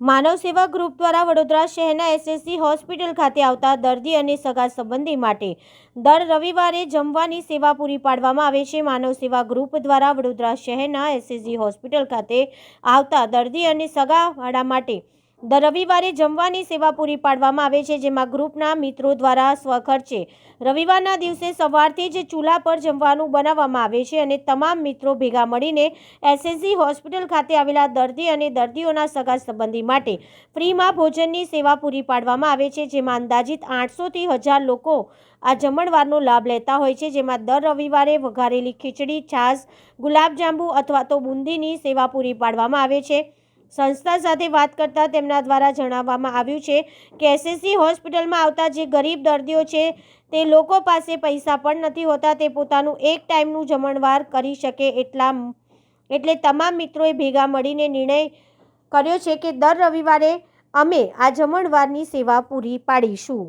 માનવ સેવા ગ્રુપ દ્વારા વડોદરા શહેરના એસએસસી હોસ્પિટલ ખાતે આવતા દર્દી અને સગા સંબંધી માટે દર રવિવારે જમવાની સેવા પૂરી પાડવામાં આવે છે. માનવ સેવા ગ્રુપ દ્વારા વડોદરા શહેરના એસએસજી હોસ્પિટલ ખાતે આવતા દર્દી અને સગાવાળા માટે દર રવિવારે જમવાની સેવા પૂરી પાડવામાં આવે છે, જેમાં ગ્રુપના મિત્રો દ્વારા સ્વખર્ચે રવિવારના દિવસે સવારથી જ ચૂલા પર જમવાનું બનાવવામાં આવે છે અને તમામ મિત્રો ભેગા મળીને એસએસજી હોસ્પિટલ ખાતે આવેલા દર્દી અને દર્દીઓના સગા સંબંધી માટે ફ્રીમાં ભોજનની સેવા પૂરી પાડવામાં આવે છે, જેમાં અંદાજિત આઠસોથી હજાર લોકો આ જમણવારનો લાભ લેતા હોય છે, જેમાં દર રવિવારે વઘારેલી ખીચડી, છાશ, ગુલાબજાંબુ અથવા તો બુંદીની સેવા પૂરી પાડવામાં આવે છે. સંસ્થા સાથે વાત કરતા તેમના દ્વારા જણાવવામાં આવ્યું છે કે એસએસસી હોસ્પિટલમાં આવતા જે ગરીબ દર્દીઓ છે, તે લોકો પાસે પૈસા પણ નથી હોતા, તે પોતાનું એક ટાઈમનું જમણવાર કરી શકે એટલા એટલે તમામ મિત્રોએ ભેગા મળીને નિર્ણય કર્યો છે કે દર રવિવારે અમે આ જમણવારની સેવા પૂરી પાડીશું.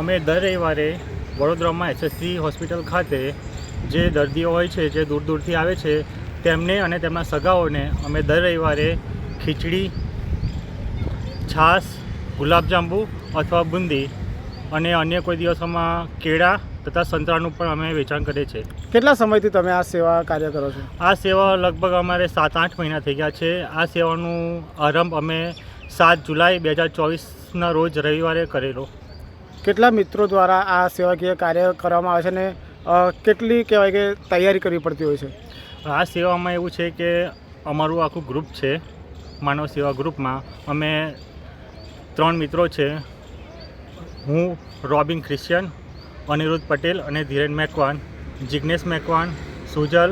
અમે દર રવિવારે વડોદરામાં એસએસસી હોસ્પિટલ ખાતે જે દર્દીઓ હોય છે જે દૂર દૂરથી આવે છે તેમને અને તેમના સગાઓને અમે દર રવિવારે ખીચડી છાશ ગુલાબજાંબુ અથવા બુંદી અને અન્ય કોઈ દિવસોમાં કેળા તથા સંતરાનું પણ અમે વેચાણ કરીએ છીએ. કેટલા સમયથી તમે આ સેવા કાર્ય કરો છો? આ સેવા લગભગ અમારે સાત આઠ મહિના થઈ ગયા છે. આ સેવાનું આરંભ અમે સાત જુલાઈ બે હજાર ચોવીસના રોજ રવિવારે કરેલો. કેટલા મિત્રો દ્વારા આ સેવાકીય કાર્ય કરવામાં આવે છે અને કેટલી કહેવાય કે તૈયારી કરવી પડતી હોય છે? આ સેવામાં એવું છે કે અમારું આખું ગ્રુપ છે, માનવ સેવા ગ્રુપમાં. અમે ત્રણ મિત્રો છે. હું, રોબિન ક્રિશ્ચિયન, અનિરુદ્ધ પટેલ અને ધીરેન મેકવાન, જિગ્નેશ મેકવાન, સુજલ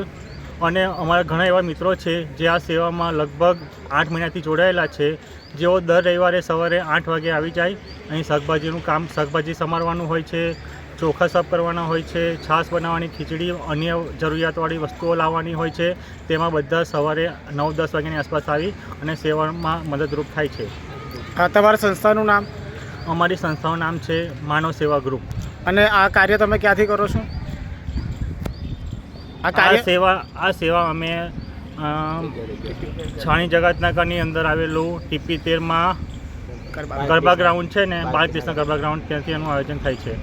અને અમારા ઘણા એવા મિત્રો છે જે આ સેવામાં લગભગ આઠ મહિનાથી જોડાયેલા છે. જેઓ દર રવિવારે સવારે આઠ વાગે આવી જાય. અહીં શાકભાજીનું કામ શાકભાજી સમારવાનું હોય છે ચોખા સાફ કરવાના હોય છે છાશ બનાવવાની ખીચડી અન્ય જરૂરિયાતવાળી વસ્તુઓ લાવવાની હોય છે. તેમાં બધા સવારે નવ દસ વાગ્યાની આસપાસ આવી અને સેવામાં મદદરૂપ થાય છે. આ તમારા સંસ્થાનું નામ? અમારી સંસ્થાનું નામ છે માનવ સેવા ગ્રુપ. અને આ કાર્ય તમે ક્યાંથી કરો છો? આ સેવા આ સેવા અમે છાણી જગતનગરની અંદર આવેલું ટીપી તેરમાં ગરબા ગ્રાઉન્ડ છે. ને બાળકૃષ્ણ ગરબા ગ્રાઉન્ડ ત્યાંથી એનું આયોજન થાય છે.